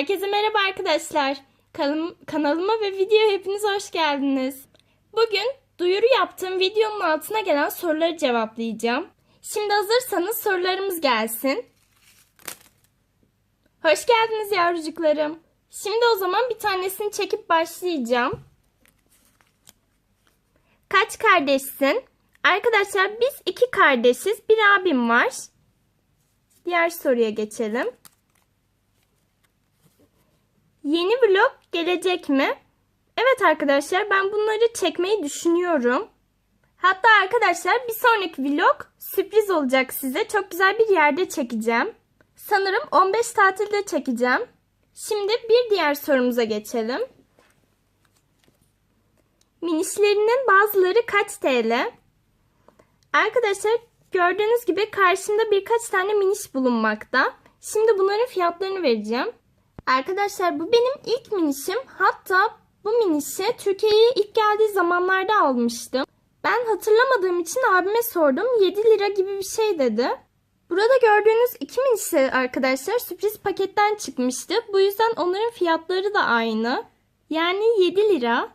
Herkese merhaba arkadaşlar. Kanım- kanalıma ve videoya hepiniz hoş geldiniz. Bugün duyuru yaptığım videonun altına gelen soruları cevaplayacağım. Şimdi hazırsanız sorularımız gelsin. Hoş geldiniz yavrucuklarım. Şimdi o zaman bir tanesini çekip başlayacağım. Kaç kardeşsin? Arkadaşlar biz iki kardeşiz. Bir abim var. Diğer soruya geçelim. Yeni vlog gelecek mi? Evet arkadaşlar ben bunları çekmeyi düşünüyorum. Hatta arkadaşlar bir sonraki vlog sürpriz olacak size. Çok güzel bir yerde çekeceğim. Sanırım 15 tatilde çekeceğim. Şimdi bir diğer sorumuza geçelim. Minişlerinin bazıları kaç TL? Arkadaşlar gördüğünüz gibi karşımda birkaç tane miniş bulunmakta. Şimdi bunların fiyatlarını vereceğim. Arkadaşlar bu benim ilk minişim. Hatta bu minişi Türkiye'ye ilk geldiği zamanlarda almıştım. Ben hatırlamadığım için abime sordum. 7 lira gibi bir şey dedi. Burada gördüğünüz iki minişi arkadaşlar sürpriz paketten çıkmıştı. Bu yüzden onların fiyatları da aynı. Yani 7 lira.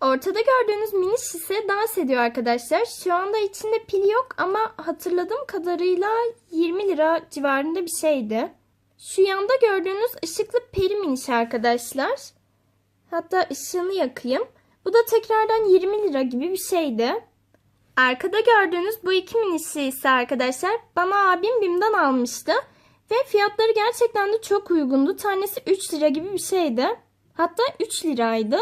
Ortada gördüğünüz miniş ise dans ediyor arkadaşlar. Şu anda içinde pil yok ama hatırladığım kadarıyla 20 lira civarında bir şeydi. Şu yanda gördüğünüz ışıklı peri miniş arkadaşlar. Hatta ışığını yakayım. Bu da tekrardan 20 lira gibi bir şeydi. Arkada gördüğünüz bu iki minişi ise arkadaşlar bana abim BİM'den almıştı. Ve fiyatları gerçekten de çok uygundu. Tanesi 3 lira gibi bir şeydi. Hatta 3 liraydı.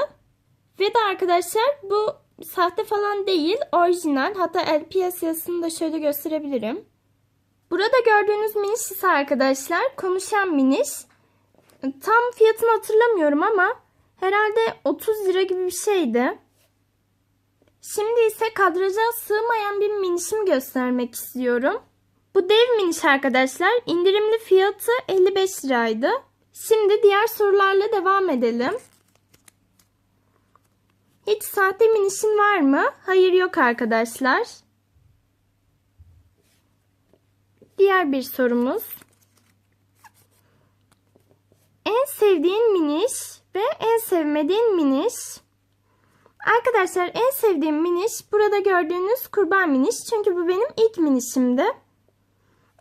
Ve de arkadaşlar bu sahte falan değil orijinal. Hatta LPS yazısını da şöyle gösterebilirim. Burada gördüğünüz miniş ise arkadaşlar konuşan miniş. Tam fiyatını hatırlamıyorum ama herhalde 30 lira gibi bir şeydi. Şimdi ise kadraja sığmayan bir minişimi göstermek istiyorum. Bu dev miniş arkadaşlar indirimli fiyatı 55 liraydı. Şimdi diğer sorularla devam edelim. Hiç sahte minişin var mı? Hayır yok arkadaşlar. Diğer bir sorumuz. En sevdiğin miniş ve en sevmediğin miniş. Arkadaşlar en sevdiğim miniş burada gördüğünüz kurban miniş. Çünkü bu benim ilk minişimdi.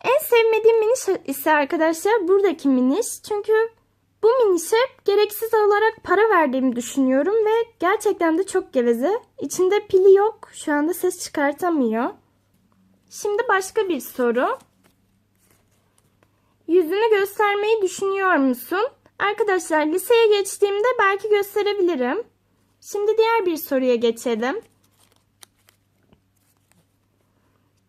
En sevmediğim miniş ise arkadaşlar buradaki miniş. Çünkü bu minişe gereksiz olarak para verdiğimi düşünüyorum ve gerçekten de çok geveze. İçinde pili yok. Şu anda ses çıkartamıyor. Şimdi başka bir soru. Yüzünü göstermeyi düşünüyor musun? Arkadaşlar liseye geçtiğimde belki gösterebilirim. Şimdi diğer bir soruya geçelim.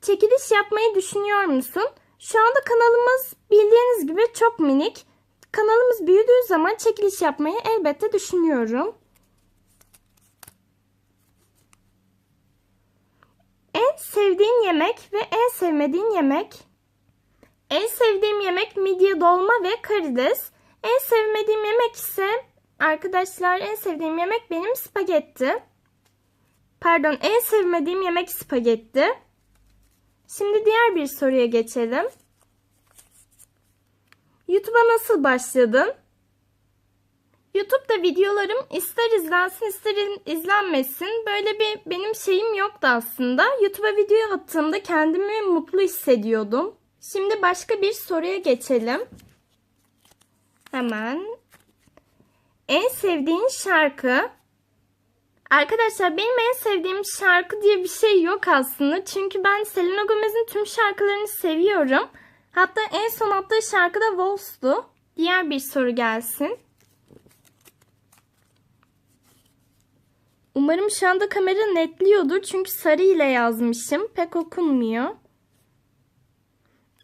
Çekiliş yapmayı düşünüyor musun? Şu anda kanalımız bildiğiniz gibi çok minik. Kanalımız büyüdüğü zaman çekiliş yapmayı elbette düşünüyorum. En sevdiğin yemek ve en sevmediğin yemek? En sevdiğim yemek midye dolma ve karides. En sevmediğim yemek ise arkadaşlar en sevdiğim yemek benim spagetti. Pardon en sevmediğim yemek spagetti. Şimdi diğer bir soruya geçelim. YouTube'a nasıl başladın? YouTube'da videolarım ister izlensin ister izlenmesin. Böyle bir benim şeyim yoktu aslında. YouTube'a video attığımda kendimi mutlu hissediyordum. Şimdi başka bir soruya geçelim. Hemen. En sevdiğin şarkı? Arkadaşlar benim en sevdiğim şarkı diye bir şey yok aslında. Çünkü ben Selena Gomez'in tüm şarkılarını seviyorum. Hatta en son attığı şarkı da Waltz'tu. Diğer bir soru gelsin. Umarım şu anda kamera netliyordur. Çünkü sarı ile yazmışım. Pek okunmuyor.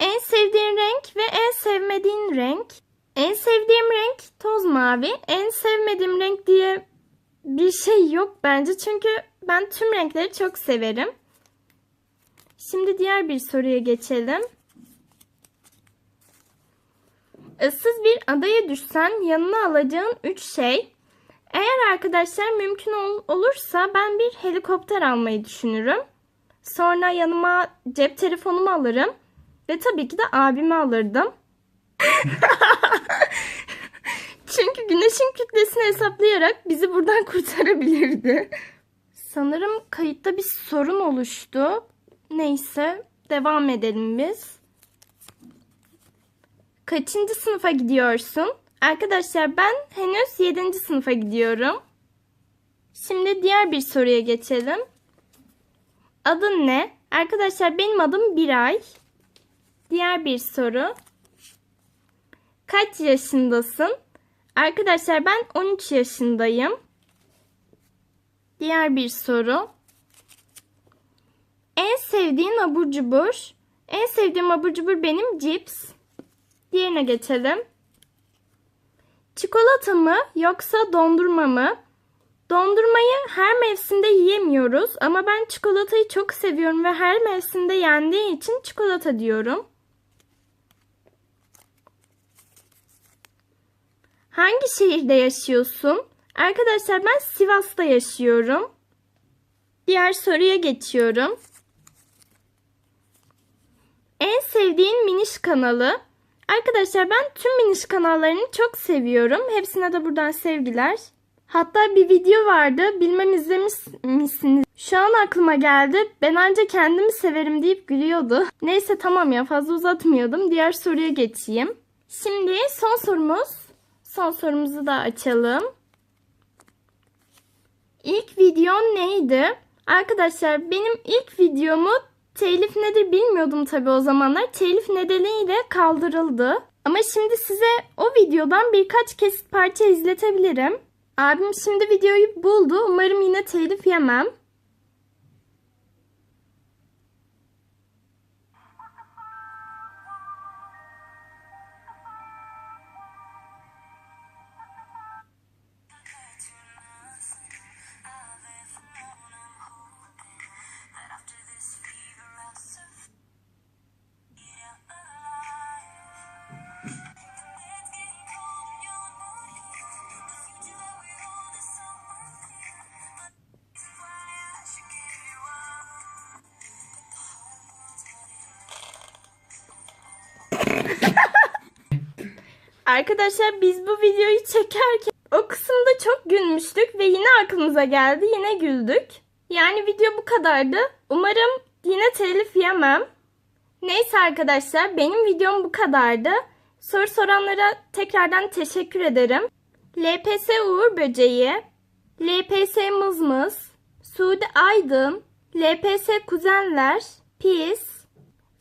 En sevdiğin renk ve en sevmediğin renk. En sevdiğim renk toz mavi. En sevmediğim renk diye bir şey yok bence. Çünkü ben tüm renkleri çok severim. Şimdi diğer bir soruya geçelim. Issız bir adaya düşsen yanına alacağın 3 şey. Eğer arkadaşlar mümkün ol olursa ben bir helikopter almayı düşünürüm. Sonra yanıma cep telefonumu alırım. Ve tabii ki de abimi alırdım. taşın kütlesini hesaplayarak bizi buradan kurtarabilirdi. Sanırım kayıtta bir sorun oluştu. Neyse devam edelim biz. Kaçıncı sınıfa gidiyorsun? Arkadaşlar ben henüz 7. sınıfa gidiyorum. Şimdi diğer bir soruya geçelim. Adın ne? Arkadaşlar benim adım Biray. Diğer bir soru. Kaç yaşındasın? Arkadaşlar ben 13 yaşındayım. Diğer bir soru. En sevdiğin abur cubur? En sevdiğim abur cubur benim cips. Diğerine geçelim. Çikolata mı yoksa dondurma mı? Dondurmayı her mevsimde yiyemiyoruz ama ben çikolatayı çok seviyorum ve her mevsimde yendiği için çikolata diyorum. Hangi şehirde yaşıyorsun? Arkadaşlar ben Sivas'ta yaşıyorum. Diğer soruya geçiyorum. En sevdiğin miniş kanalı? Arkadaşlar ben tüm miniş kanallarını çok seviyorum. Hepsine de buradan sevgiler. Hatta bir video vardı. Bilmem izlemiş misiniz? Şu an aklıma geldi. Ben anca kendimi severim deyip gülüyordu. Neyse tamam ya fazla uzatmıyordum. Diğer soruya geçeyim. Şimdi son sorumuz. Son sorumuzu da açalım. İlk videon neydi? Arkadaşlar benim ilk videomu telif nedir bilmiyordum tabi o zamanlar. Telif nedeniyle kaldırıldı. Ama şimdi size o videodan birkaç kesit parça izletebilirim. Abim şimdi videoyu buldu. Umarım yine telif yemem. Arkadaşlar biz bu videoyu çekerken o kısımda çok gülmüştük ve yine aklımıza geldi. Yine güldük. Yani video bu kadardı. Umarım yine telif yemem. Neyse arkadaşlar benim videom bu kadardı. Soru soranlara tekrardan teşekkür ederim. LPS Uğur Böceği, LPS Mızmız, Suudi Aydın, LPS Kuzenler, Pis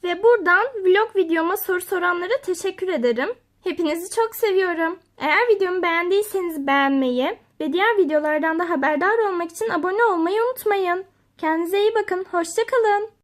ve buradan vlog videoma soru soranlara teşekkür ederim. Hepinizi çok seviyorum. Eğer videomu beğendiyseniz beğenmeyi ve diğer videolardan da haberdar olmak için abone olmayı unutmayın. Kendinize iyi bakın. Hoşçakalın.